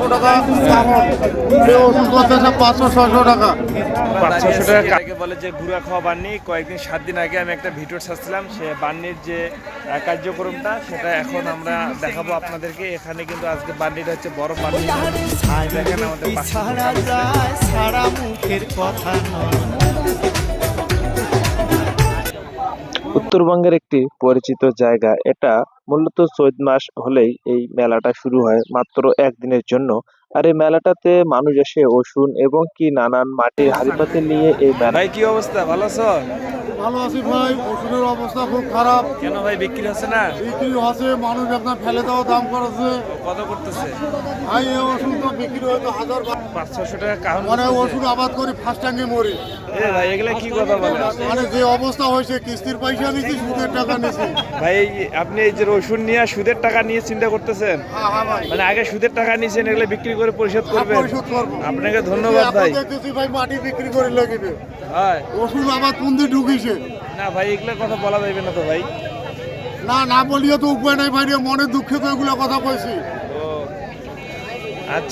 ছশো টাকা করতেছে পাঁচশো ছশো টাকা। পাঁচ ছশো টাকা বলে যে গুড়া খাওয়া বান্নি কয়েকদিন সাত দিন আগে আমি একটা ভিডিও ছাড়ছিলাম সে বান্নির যে কার্যক্রমটা সেটা এখন আমরা দেখাবো আপনাদেরকে। এখানে কিন্তু আজকে বান্নিটা হচ্ছে বড় বান্নি। দেখেন আমাদের ছাড়া মুখের কথা নয়। উত্তরবঙ্গের একটি পরিচিত জায়গা। এটা মূলত চৈত মাস হলেই এই মেলাটা শুরু হয়, মাত্র একদিনের জন্য। আর এই মেলাটাতে মানুষ এসে ওষুন এবং কি নানান মাটির হাড়িপাতি নিয়ে এই মেলা কি অবস্থা? ভালো আছো? ভালো আছি ভাই ওষুধের অবস্থা খুব খারাপ। কেন ভাই বিক্রি হচ্ছে না? বিক্রি হচ্ছে মানুষ আপনার ফেলে দেওয়া দাম করেছে। কত করতেছে? ভাই এই ওষুধ তো বিক্রি হয়তো হাজার পাঁচ ছশো টাকা কাহন মানে ওষুধ আবাদ করি ফার্স্ট টাঙ্গে মরি। এ ভাই এগুলা কি কথা বলেন? মানে যে অবস্থা হয়েছে কিস্তির পয়সা সুদের টাকা ভাই আপনি এই যে রসুন নিয়ে সুদের টাকা নিয়ে চিন্তা করতেছেন? হ্যাঁ হ্যাঁ মানে আগে সুদের টাকা নিয়েছেন এগুলো বিক্রি করে পরিশোধ করবেন? করব। আপনাকে ধন্যবাদ ভাই। ভাই মাটি বিক্রি করে লাগিবে হয়। ওষুধ আবার কোন দিয়ে ঢুকিছে? না ভাই এগুলো কথা বলা যাবে না তো ভাই। না না বলিও তো উপায় নাই ভাই মনে দুঃখে তো এগুলো কথা কইছি। আচ্ছা।